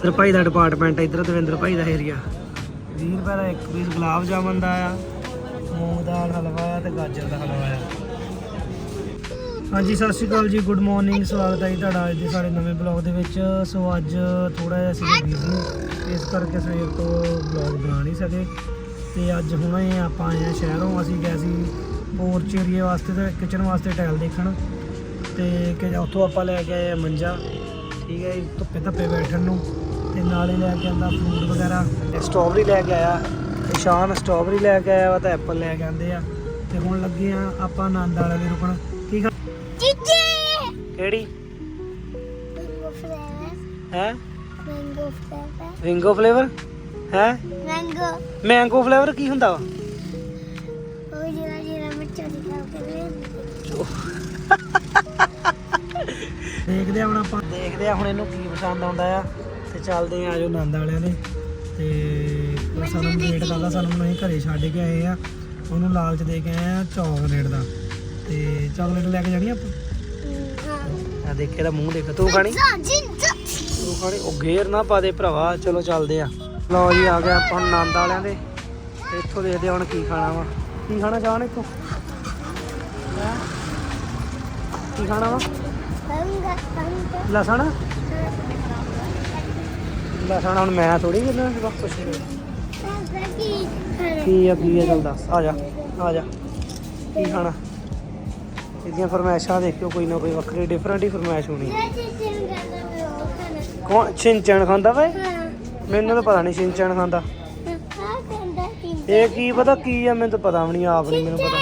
ਦਵਿੰਦਰ ਭਾਈ ਦਾ department ਇੱਧਰ ਦਵਿੰਦਰ ਭਾਈ ਦਾ area 20 ਰੁਪਏ ਦਾ ਇੱਕ ਪੀਸ ਗੁਲਾਬ ਜਾਮਨ ਦਾ ਆ, ਮੂੰਗ ਦਾਲ, ਹਲਵਾ ਆ ਤੇ ਗਾਜਰ ਦਾ ਹਲਵਾ ਆ। ਹਾਂਜੀ, ਸਤਿ ਸ਼੍ਰੀ ਅਕਾਲ ਜੀ ਗੁੱਡ ਮਾਰਨਿੰਗ ਸਵਾਗਤ ਹੈ ਜੀ ਤੁਹਾਡਾ ਅੱਜ ਦੇ ਸਾਡੇ ਨਵੇਂ ਬਲੌਗ ਦੇ ਵਿੱਚ। ਸੋ ਅੱਜ ਥੋੜਾ ਜਿਹਾ ਅਸੀਂ ਬਿਜ਼ੀ ਇਸ ਕਰਕੇ ਸਵੇਰ ਤੋਂ ਬਲੌਗ ਬਣਾ ਨਹੀਂ ਸਕੇ। ਤੇ ਅੱਜ ਹੁਣੇ ਆਪਾਂ ਆਏ ਆ ਸ਼ਹਿਰੋਂ, ਅਸੀਂ ਗਏ ਸੀ ਪੋਰਚ ਏਰੀਆ ਵਾਸਤੇ ਤੇ ਕਿਚਨ ਵਾਸਤੇ ਟਾਇਲ ਦੇਖਣ। ਤੇ ਕਿ ਉੱਥੋਂ ਆਪਾਂ ਲੈ ਕੇ ਆਏ ਆ ਮੰਜਾ, ਠੀਕ ਹੈ ਜੀ ਧੁੱਪੇ ਧੱਪੇ ਬੈਠਣ ਨੂੰ। ਤੇ ਨਾਲੇ ਲੈ ਕੇ ਆਂਦਾ ਫਰੂਟ ਵਗੈਰਾ। ਤੇ ਸਟ੍ਰਾਬੇਰੀ ਲੈ ਕੇ ਆਇਆ। ਤੇ ਸ਼ਾਨ ਸਟ੍ਰਾਬੇਰੀ ਲੈ ਕੇ ਆਇਆ ਵਾ ਤਾਂ ਐਪਲ ਲੈ ਕੇ ਆਂਦੇ ਆ। ਤੇ ਹੁਣ ਲੱਗੇ ਆ ਆਪਾਂ ਆਨੰਦ ਵਾਲੇ ਦੇ ਰੁਕਣ। ਕੀ ਖਾ ਚੀਚੇ! ਕਿਹੜੀ? ਮੈਂਗੋ ਫਲੇਵਰ ਹੈ? ਮੈਂਗੋ ਫਲੇਵਰ ਰਿੰਗੋ ਫਲੇਵਰ ਹੈ? ਮੈਂਗੋ ਮੈਂਗੋ ਫਲੇਵਰ ਕੀ ਹੁੰਦਾ ਵਾ? ਉਹ ਜਿਹੜਾ ਜਿਹੜਾ ਦੇਖਦੇ ਆ ਹੁਣ ਆਪਾਂ। ਦੇਖਦੇ ਆ ਹੁਣ ਇਹਨੂੰ ਕੀ ਪਸੰਦ ਆਉਂਦਾ ਆ। ਤੇ ਚੱਲਦੇ ਆ ਆਜੋ ਆਨੰਦ ਵਾਲਿਆਂ ਦੇ। ਤੇ ਉਹ ਸਾਨੂੰ ਵੇਟ ਕਰਦਾ ਸਾਨੂੰ ਅਸੀਂ ਘਰੇ ਛੱਡ ਕੇ ਆਏ ਆ। ਉਹਨੂੰ ਲਾਲਚ ਦੇ ਕੇ ਆਏ ਆ ਚਾਕਲੇਟ ਦਾ। ਤੇ ਚਾਕਲੇਟ ਲੈ ਕੇ ਜਾਣੀ ਆਪਾਂ? ਆ ਦੇਖੇ ਦਾ ਮੂੰਹ ਦੇਖ ਤੂੰ ਖਾਣੀ? ਤੂੰ ਖਾਣੀ? ਉਹ ਗੇਰ ਨਾ ਪਾ ਦੇ ਭਰਾਵਾ ਚਲੋ ਚੱਲਦੇ ਆ। ਲਓ ਜੀ ਆ ਗਏ ਆਪਾਂ ਆਨੰਦ ਵਾਲਿਆਂ ਦੇ। ਇੱਥੋਂ ਦੇਖਦੇ ਹੁਣ ਕੀ ਖਾਣਾ ਵਾ। ਕੀ ਖਾਣਾ ਚਾਹਣ ਇੱਥੋਂ? ਕੀ ਖਾਣਾ ਵਾ? ਲਸਣ? ਲਸਣ ਹੁਣ ਮੈਂ ਥੋੜੀ ਕਰਨਾ ਸੀ ਕੁਛ ਨਹੀਂ। ਕੀ ਆ ਕੀ ਆ, ਚੱਲ ਦੱਸ, ਆ ਜਾ ਆ ਜਾ। ਕੀ ਖਾਣਾ? ਇਹਦੀਆਂ ਫਰਮਾਇਸ਼ਾਂ ਦੇਖਿਓ, ਕੋਈ ਨਾ ਕੋਈ ਵੱਖਰੀ ਡਿਫਰੈਂਟ ਹੀ ਫਰਮਾਇਸ਼ ਹੋਣੀ। ਕੌਣ, ਛਿੰਚਣ ਖਾਂਦਾ ਵੇ? ਮੈਨੂੰ ਤਾਂ ਪਤਾ ਨਹੀਂ ਛਿੰਚਣ ਖਾਂਦਾ। ਇਹ ਕੀ ਪਤਾ, ਕੀ ਆ, ਮੈਨੂੰ ਤਾਂ ਪਤਾ ਵੀ ਨਹੀਂ ਆਪ ਨਹੀਂ ਮੈਨੂੰ ਪਤਾ।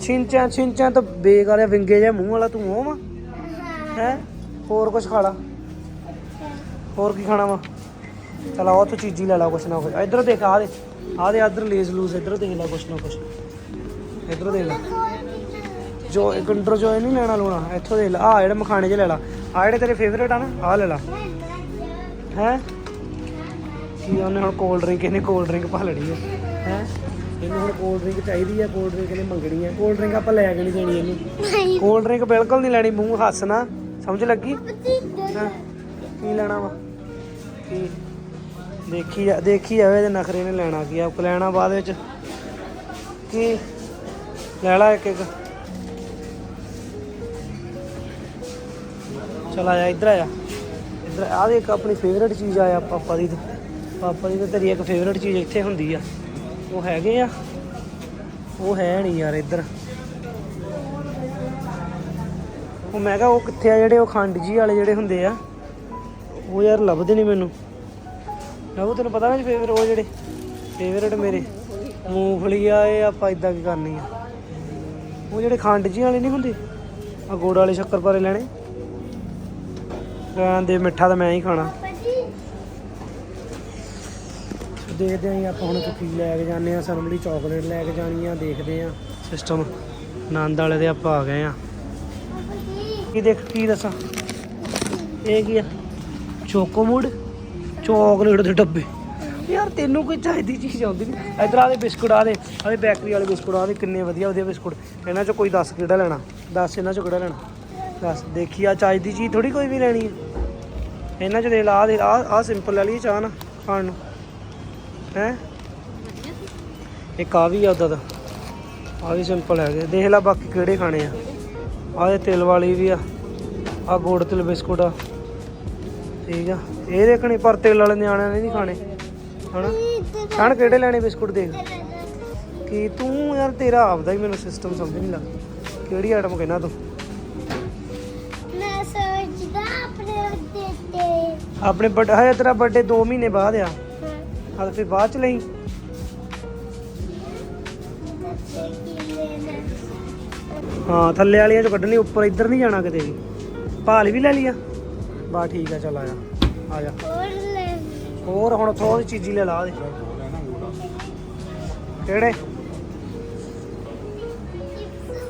ਛਿੰਚਾਂ ਛਿੰਚਾਂ ਤਾਂ ਬੇਕਾਰ ਆ ਵਿੰਗੇ ਜਿਹਾ ਮੂੰਹ ਵਾਲਾ, ਤੂੰ ਉਹ ਵਾ? ਹਾਂ? ਹੈ ਹੋਰ ਕੁਝ ਖਾ ਲਾ। ਹੋਰ ਕੀ ਖਾਣਾ ਵਾ? ਚਲ ਆਓ ਤੂੰ ਚੀਜ਼ੀ ਲੈ ਲਾ ਕੁਛ ਨਾ ਕੁਛ। ਇੱਧਰ ਦੇਖ ਆ ਦੇ ਆ ਦੇ ਇੱਧਰ ਲੇਜ਼ ਲੂਜ਼ ਇੱਧਰ ਦੇਖ ਲੈ ਕੁਛ ਨਾ ਕੁਛ। ਇੱਧਰ ਦੇਖ ਲੈ। ਜੋ ਕੰਟਰ ਜੋ ਨਹੀਂ ਲੈਣਾ ਲੂਣਾ ਇੱਥੋਂ ਦੇਖ ਲੈ। ਆ ਜਿਹੜੇ ਮਖਾਣੇ 'ਚ ਲੈ ਲਾ। ਆ ਜਿਹੜੇ ਤੇਰੇ ਫੇਵਰੇਟ ਆ ਨਾ ਆ ਲੈ ਲਾ। ਹੈ? ਕੀ ਉਹਨੇ ਹੁਣ ਕੋਲਡ ਡਰਿੰਕ ਇਹਨੇ ਕੋਲਡ ਡਰਿੰਕ ਪਾ ਲੈਣੀ ਹੈ ਹੈ? ਇਹਨੂੰ ਹੁਣ ਕੋਲਡ ਡਰਿੰਕ ਚਾਹੀਦੀ ਹੈ ਕੋਲਡ ਡਰਿੰਕ ਇਹਨੇ ਮੰਗਣੀ ਹੈ ਕੋਲਡ ਡਰਿੰਕ ਆਪਾਂ ਲੈ ਕੇ ਨਹੀਂ ਦੇਣੀ ਇਹਨੂੰ। ਕੋਲਡ ਡਰਿੰਕ ਬਿਲਕੁਲ ਨਹੀਂ ਲੈਣੀ ਮੂੰਹ ਹੱਸਣਾ ਸਮਝ ਲੱਗੀ? ਕੀ ਲੈਣਾ ਵਾ? ਕੀ? ਦੇਖੀ ਜਾ ਦੇਖੀ ਜਾਵੇ ਇਹਦੇ ਨਖਰੇ ਨੇ ਲੈਣਾ ਕੀ ਆ। ਲੈਣਾ ਬਾਅਦ ਵਿੱਚ। ਕੀ? ਲੈ ਲਾ ਇੱਕ ਇੱਕ। ਚਲ ਆ ਜਾ, ਇੱਧਰ ਆ ਜਾ। ਇੱਧਰ ਆ ਦੇ ਇੱਕ ਆਪਣੀ ਫੇਵਰੇਟ ਚੀਜ਼ ਆ ਪਾਪਾ ਦੀ ਪਾਪਾ ਦੀ ਤੇ ਤੇਰੀ ਇੱਕ ਫੇਵਰੇਟ ਚੀਜ਼ ਇੱਥੇ ਹੁੰਦੀ ਆ। ਉਹ ਹੈਗੇ ਆ। ਉਹ ਹੈ ਨਹੀਂ ਯਾਰ ਇੱਧਰ। ਉਹ ਮੈਂ ਕਿਹਾ ਉਹ ਕਿੱਥੇ ਆ ਜਿਹੜੇ ਉਹ ਖੰਡ ਜੀ ਵਾਲੇ ਜਿਹੜੇ ਹੁੰਦੇ ਆ। ਉਹ ਯਾਰ ਲੱਭਦੇ ਨਹੀਂ ਮੈਨੂੰ। ਲੱਭੂ ਤੈਨੂੰ ਪਤਾ ਨਾ ਫੇਵਰ ਉਹ ਜਿਹੜੇ ਫੇਵਰੇਟ ਮੇਰੇ ਮੂੰਗਫਲੀ ਆ ਇਹ ਆਪਾਂ ਇਦਾਂ ਕੀ ਕਰਨੀ ਆ। ਉਹ ਜਿਹੜੇ ਖੰਡ ਜੀ ਵਾਲੇ ਨਹੀਂ ਹੁੰਦੇ ਆ ਗੁੜ ਵਾਲੇ ਸ਼ੱਕਰਪਾਰੇ ਲੈਣੇ। ਰਹਿਣ ਦੇ ਮਿੱਠਾ ਤਾਂ ਮੈਂ ਹੀ ਖਾਣਾ। ਦੇਖਦੇ ਆਂ ਜੀ, ਆਪਾਂ ਹੁਣ ਕੀ ਲੈ ਕੇ ਜਾਂਦੇ ਆ, ਸਰਮਲੀ ਚਾਕਲੇਟ ਲੈ ਕੇ ਜਾਣੀ ਆ, ਦੇਖਦੇ ਆ। ਸਿਸਟਮ ਆਨੰਦ ਵਾਲੇ ਦੇ ਆਪਾਂ ਆ ਗਏ ਆ। ਕੀ ਦੇਖ, ਕੀ ਦੱਸਾਂ? ਇਹ ਕੀ ਆ? ਚੋਕੋ ਮੂਡ ਚਾਕਲੇਟ ਦੇ ਡੱਬੇ। ਯਾਰ ਤੈਨੂੰ ਕੋਈ ਚਾਹੀਦੀ ਚੀਜ਼ ਆਉਂਦੀ ਨਹੀਂ ਇਧਰ ਆ ਬਿਸਕੁਟ ਆ ਦੇ ਬੇਕਰੀ ਵਾਲੇ ਬਿਸਕੁਟ ਆ ਦੇ ਕਿੰਨੇ ਵਧੀਆ ਵਧੀਆ ਬਿਸਕੁਟ। ਇਹਨਾਂ ਚੋਂ ਕੋਈ 10 ਕਿਹੜਾ ਲੈਣਾ? 10 ਇਹਨਾਂ ਚੋਂ ਕਿਹੜਾ ਲੈਣਾ? ਦੱਸ, ਦੇਖੀ ਆ ਚਾਹੀਦੀ ਚੀਜ਼ ਥੋੜੀ ਕੋਈ ਵੀ ਲੈਣੀ ਹੈ ਇਹਨਾਂ ਚ ਦੇ ਲਾ ਦੇ ਆ ਆ ਸਿੰਪਲ ਲੈ ਲਈ ਚਾਹ ਨਾ, ਖਾਣ ਨੂੰ। ਹੈ? ਇੱਕ ਆ ਵੀ ਆ ਉਦਾਂ ਦਾ। ਆ ਵੀ ਸਿੰਪਲ ਹੈਗੇ। ਦੇਖ ਲੈ ਬਾਕੀ ਕਿਹੜੇ ਖਾਣੇ ਆ। ਆਹ ਇਹ ਤਿਲ ਵਾਲੀ ਵੀ ਆ ਆ ਗੁੜ ਤਿਲ ਬਿਸਕੁਟ ਆ। ਠੀਕ ਆ। ਇਹ ਦੇਖਣੇ ਪਰ ਤਿਲ ਵਾਲੇ ਨਿਆਣਿਆਂ ਨੇ ਨਹੀਂ ਖਾਣੇ। ਹਨਾ? ਖਾਣ ਕਿਹੜੇ ਲੈਣੇ ਬਿਸਕੁਟ ਦੇਖ? ਕੀ ਤੂੰ ਯਾਰ ਤੇਰਾ ਆਪਦਾ ਹੀ ਮੈਨੂੰ ਸਿਸਟਮ ਸਮਝ ਨਹੀਂ ਲੱਗਦਾ। ਕਿਹੜੀ ਆਈਟਮ ਕਹਿਣਾ ਤੂੰ? ਮੈਂ ਸੋਚਦਾ ਆਪਣੇ ਦੇ ਤੇ। ਆਪਣੇ ਬਰਥਡੇ ਹਜੇ ਤੇਰਾ ਬਰਥਡੇ 2 ਮਹੀਨੇ ਬਾਅਦ ਆ। ਹਾਂ। ਹਾਂ ਫਿਰ ਬਾਅਦ ਚ ਲਈ। ਹਾਂ ਥੱਲੇ ਵਾਲੀਆਂ ਚੋਂ ਕੱਢਣੀ ਉੱਪਰ ਇੱਧਰ ਨਹੀਂ ਜਾਣਾ ਕਿਤੇ ਵੀ। ਭਾਲ ਵੀ ਲੈ ਲਿਆ ਬਾ ਠੀਕ ਆ ਚੱਲ ਆਇਆ ਆ ਜਾ। ਹੋਰ ਲੈ। ਹੋਰ ਹੁਣ ਥੋੜੀ ਚੀਜ਼ੀ ਲੈ ਲਾ ਦੇ ਕਿਹੜੇ?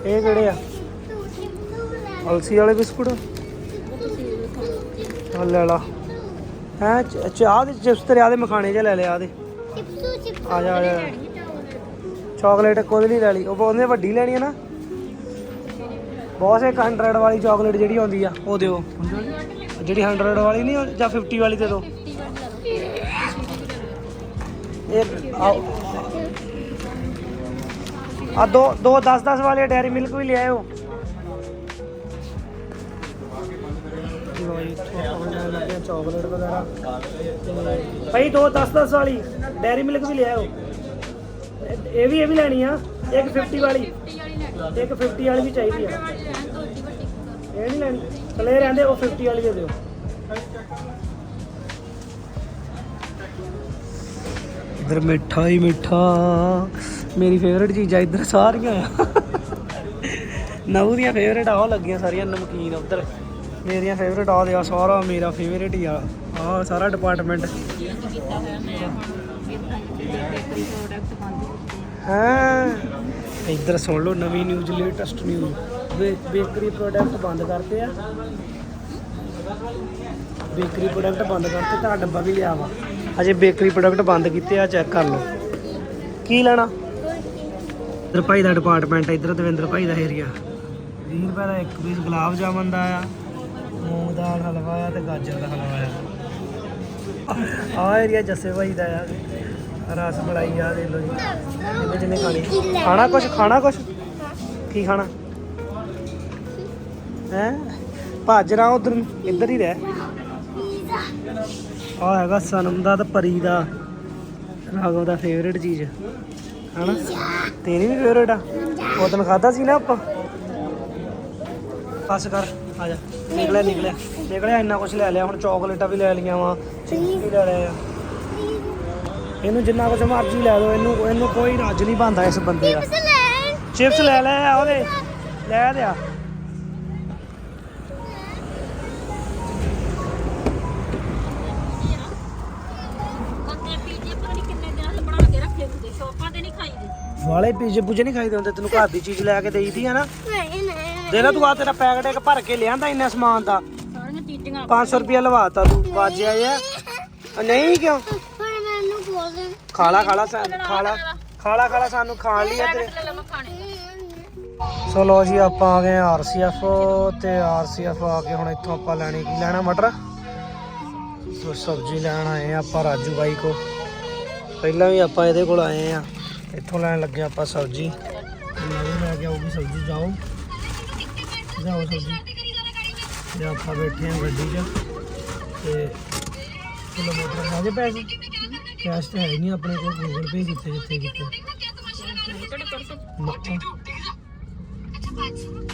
ਇਹ ਕਿਹੜੇ ਆ? ਅਲਸੀ ਵਾਲੇ ਬਿਸਕੁਟ? ਆ ਲੈ ਲਾ। ਹੈ ਚਾਹ ਦੇ ਚਿਪਸ ਤੇ ਆ ਦੇ ਮਖਾਣੇ ਜਿਹਾ ਲੈ ਲਿਆ ਆ ਦੇ। ਆ ਜਾ ਆ ਜਾ। ਚਾਕਲੇਟ। ਕੋਦੇ ਲਈ ਲੈ ਲਈ। ਉਹ ਉਹਨੇ ਵੱਡੀ ਲੈਣੀ ਹੈ ਨਾ। ਬਹੁਤ ਸੇ 100 ਵਾਲੀ ਚਾਕਲੇਟ ਜਿਹੜੀ ਆਉਂਦੀ ਆ ਉਹ ਦਿਓ। ਜਿਹੜੀ 100 ਵਾਲੀ ਨਹੀਂ, ਉਹ ਜਾਂ 50 ਵਾਲੀ ਦੇ ਦਿਓ ਇੱਕ ਆਓ। ਆ ਦੋ ਦੋ 10 10 ਵਾਲੇ ਡੈਰੀ ਮਿਲਕ ਵੀ ਲੈ ਆਇਓ। ਚਾਕਲੇਟ ਵਗੈਰਾ ਤੇ ਭਾਈ, ਦੋ 10 10 ਵਾਲੀ ਡੈਰੀ ਮਿਲਕ ਵੀ ਲੈ ਆਇਓ। ਇਹ- ਇਹ ਵੀ ਇਹ ਵੀ ਲੈਣੀ ਆ। ਇੱਕ 50 ਵਾਲੀ। ਇੱਕ 50 ਵਾਲੀ ਵੀ ਚਾਹੀਦੀ ਆ। ਇਹ ਨਹੀਂ ਲੈਣੀ ਚਲੇ ਰਹਿੰਦੇ, ਉਹ 50 ਵਾਲੀ ਦੇ ਦਿਓ। ਇਧਰ ਮਿੱਠਾ ਹੀ ਮਿੱਠਾ। ਮੇਰੀ ਫੇਵਰਟ ਚੀਜ਼ਾਂ ਇਧਰ ਸਾਰੀਆਂ ਆ। ਨਵੂ ਦੀਆਂ ਫੇਵਰਟ ਆ ਉਹ ਲੱਗੀਆਂ ਸਾਰੀਆਂ, ਨਮਕੀਨ ਉਧਰ। ਮੇਰੀਆਂ ਫੇਵਰਟ ਆ ਦੇ ਆ ਸਾਰਾ ਮੇਰਾ ਫੇਵਰਟ ਹੀ ਆ। ਆ ਸਾਰਾ ਡਿਪਾਰਟਮੈਂਟ ਹਾਂ? ਇੱਧਰ ਸੁਣ ਲਓ ਨਵੀਂ news latest news bakery product ਬੰਦ ਕਰਤੇ ਆ। ਬੇਕਰੀ ਪ੍ਰੋਡਕਟ ਬੰਦ ਕਰਤੇ, ਤਾਂ ਡੱਬਾ ਵੀ ਲਿਆ ਵਾ। ਅਜੇ ਬੇਕਰੀ ਪ੍ਰੋਡਕਟ ਬੰਦ ਕੀਤੇ ਆ ਚੈੱਕ ਕਰ ਲਓ। ਕੀ ਲੈਣਾ? ਇੱਧਰ ਭਾਈ ਦਾ ਡਿਪਾਰਟਮੈਂਟ ਇੱਧਰ ਦਵਿੰਦਰ ਭਾਈ ਦਾ ਏਰੀਆ 20 ਰੁਪਏ ਦਾ ਇੱਕ ਪੀਸ ਗੁਲਾਬ ਜਾਮਨ ਦਾ ਆ, ਮੂੰਗ ਦਾਲ ਹਲਵਾ ਆ ਤੇ ਗਾਜਰ ਦਾ ਹਲਵਾ ਆ। ਆ ਏਰੀਆ ਜੱਸੇ ਭਾਈ ਦਾ ਆ। ਰਸ ਮਲਾਈ ਆ, ਦੇ ਲੋ ਜੀ। ਇਹਨੇ ਖਾਣੀ। ਖਾਣਾ ਕੁਛ? ਖਾਣਾ ਕੁਛ? ਕੀ ਖਾਣਾ? ਹੈ? ਭੱਜ ਰਾਂ ਉਧਰ ਇੱਧਰ ਹੀ ਰਹਿ। ਆ ਹੈਗਾ ਸਨਮ ਦਾ ਤੇ ਪਰੀ ਦਾ। ਰਾਘਵ ਦਾ ਫੇਵਰੇਟ ਚੀਜ਼। ਹਨਾ? ਤੇਰੀ ਵੀ ਫੇਵਰੇਟ ਆ? ਉਹ ਦਿਨ ਖਾਦਾ ਸੀ ਨਾ ਆਪਾਂ? ਬਸ ਕਰ ਆ ਜਾ। ਨਿਕਲਿਆ ਨਿਕਲਿਆ। ਨਿਕਲਿਆ ਇੰਨਾ ਕੁਝ ਲੈ ਲਿਆ। ਹੁਣ ਚਾਕਲੇਟਾਂ ਵੀ ਲੈ ਲਈਆਂ ਵਾ। ਚਿਕਨ ਵੀ ਲੈ ਲਿਆ। ਇਹਨੂੰ ਜਿੰਨਾ ਕੁਝ ਮਰਜ਼ੀ ਲੈ ਲਓ। ਇਹਨੂੰ ਇਹਨੂੰ ਕੋਈ ਰੱਜ ਨਹੀਂ ਬੰਦਾ ਇਸ ਬੰਦੇ ਦਾ। ਚਿਪਸ ਲੈ। ਲੈ ਆ ਉਹਦੇ ਲੈ ਦਿਆ ਵਾਲੇ ਪੀਜੇ ਪੂਜੇ ਨਹੀਂ ਖਾਈਦੇ ਹੁੰਦੇ? ਤੈਨੂੰ ਘਰ ਦੀ ਚੀਜ਼ ਲੈ ਕੇ ਦੇਈਦੀ ਆ ਨਾ? ਨਹੀਂ ਨਹੀਂ ਦੇ ਲੈ ਤੂੰ ਆ ਤੇਰਾ ਪੈਕਟ ਇੱਕ ਭਰ ਕੇ ਲਿਆਂਦਾ ਇੰਨਾ ਸਮਾਨ ਦਾ। ਸਾਰੀਆਂ ਚੀਜ਼ਾਂ 500 ਰੁਪਇਆ ਲਵਾਤਾ ਤੂੰ ਵਾਜਿਆ ਆ ਨਹੀਂ ਕਿਉਂ? ਹੁਣ ਮੈਨੂੰ ਬੋਲ ਦੇ। ਖਾਲਾ ਖਾਲਾ ਖਾਲਾ ਖਾਲਾ ਖਾਲਾ ਸਾਨੂੰ ਖਾਣ ਲਈ ਆ ਤੇਰੇ। ਸੋ ਲੋ ਜੀ ਆਪਾਂ ਆ ਗਏ ਆਰਸੀਐਫ ਤੇ ਆਰਸੀਐਫ ਆ ਕੇ ਹੁਣ ਇੱਥੋਂ ਆਪਾਂ ਲੈਣੀ ਕੀ ਲੈਣਾ ਮਟਰ? ਸੋ ਸਬਜ਼ੀ ਲੈਣ ਆਏ ਆ ਆਪਾਂ ਰਾਜੂ ਬਾਈ ਕੋ ਪਹਿਲਾਂ ਵੀ ਆਪਾਂ ਇਹਦੇ ਕੋਲ ਆਏ ਆ ਇੱਥੋਂ ਲੈਣ ਲੱਗੇ ਆਪਾਂ ਸਬਜ਼ੀ। ਨਵੀਂ ਲੈ ਕੇ ਆਉਗੀ ਸਬਜ਼ੀ ਜਾਓ। ਜਾਓ ਸਬਜ਼ੀ। ਤੇ ਆਪਾਂ ਬੈਠੇ ਆ ਗੱਡੀ 'ਚ। ਤੇ ਕਿਲੋਮੀਟਰ ਹੈਗੇ ਪੈਸੇ। ਕੈਸ਼ ਤਾਂ ਹੈ ਹੀ ਨਹੀਂ ਆਪਣੇ ਕੋਲ, ਗੂਗਲ ਪੇ ਕਿੱਥੇ ਜਿੱਥੇ ਕਿੱਥੇ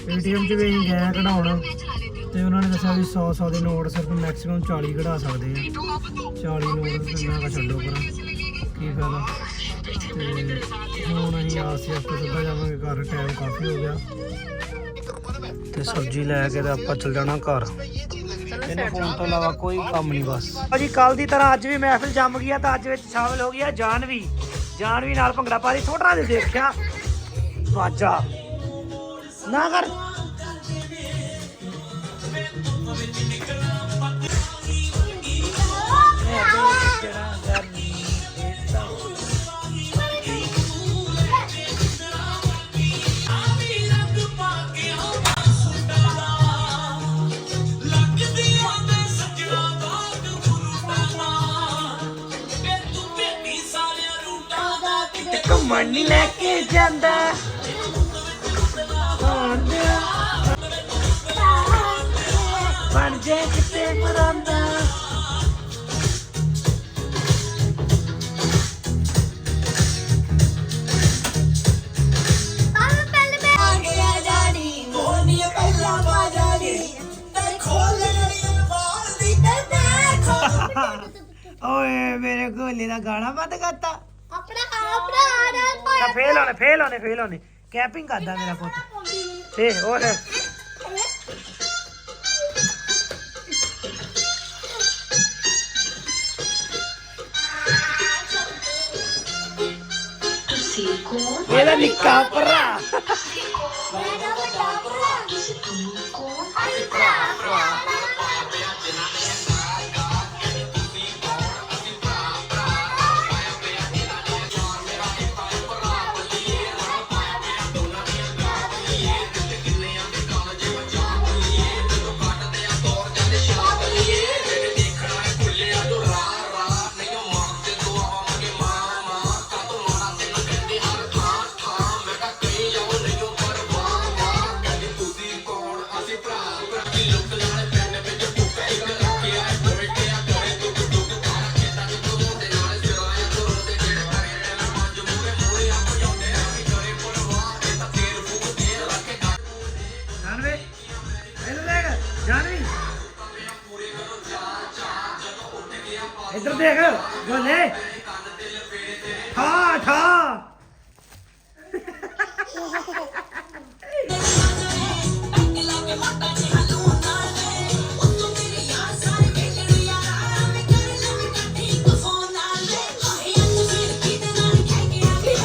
ਏਟੀਐਮ 'ਚ ਵੀ ਅਸੀਂ ਗਏ ਕਢਾਉਣ। ਤੇ ਉਹਨਾਂ ਨੇ ਦੱਸਿਆ ਵੀ 100 100 ਦੇ ਨੋਟ ਸਿਰਫ ਮੈਕਸਿਮਮ 40 ਕਢਾ ਸਕਦੇ ਆ। 40 ਨੋਟ ਮੈਂ ਕਿਹਾ ਛੱਡੋ ਪਰਾਂ ਕੀ ਫਾਇਦਾ? ਤੇ ਹੁਣ ਅਸੀਂ ਆਰਸੀਐਫ ਤੋਂ ਸਿੱਧਾ ਜਾਵਾਂਗੇ ਘਰ ਟਾਈਮ ਕਾਫੀ ਹੋ ਗਿਆ। ਤੇ ਸਬਜ਼ੀ ਲੈ ਕੇ ਤੇ ਆਪਾਂ ਚੱਲ ਜਾਣਾ ਘਰ। ਇਹਨੇ ਫੋਨ ਤੋਂ ਇਲਾਵਾ ਕੋਈ ਕੰਮ ਨਹੀਂ ਬਸ। ਭਾਜੀ ਕੱਲ ਦੀ ਤਰ੍ਹਾਂ ਅੱਜ ਵੀ ਮਹਿਫਿਲ ਜੰਮ ਗਈ ਆ ਤਾਂ ਅੱਜ ਵਿੱਚ ਸ਼ਾਮਿਲ ਹੋ ਗਈ ਆ ਜਾਨਵੀ। ਜਾਨਵੀ ਨਾਲ ਭੰਗੜਾ ਪਾ ਰਹੀ ਥੋੜਾ ਜਿਹਾ ਦੇਖਿਆ। ਵਾਜਾ। ਨਾ ਕਰ। ਘੁੰਮਣ ਨਹੀਂ ਲੈ ਕੇ ਜਾਂਦਾ। ਬਣ ਜੇ ਕਿਤੇ ਮਰਾਂਦਾ ਓਏ ਮੇਰੇ ਗੋਲੇ ਦਾ ਗਾਣਾ ਬੰਦ ਕਰਤਾ। ਆਪਣਾ ਆਪਣਾ। ਤਾਂ ਫੇਲ ਹੋਣੇ ਫੇਲ ਹੋਣੇ ਫੇਲ ਹੋਣੇ। ਕੈਂਪਿੰਗ ਕਰਦਾ ਮੇਰਾ ਪੁੱਤ। ਤੇ ਹੋਰ? ਇਹਦਾ ਨਿੱਕਾ ਭਰਾ। ਦੇਖ ਗੋਲੇ ਠਾ ਠਾ।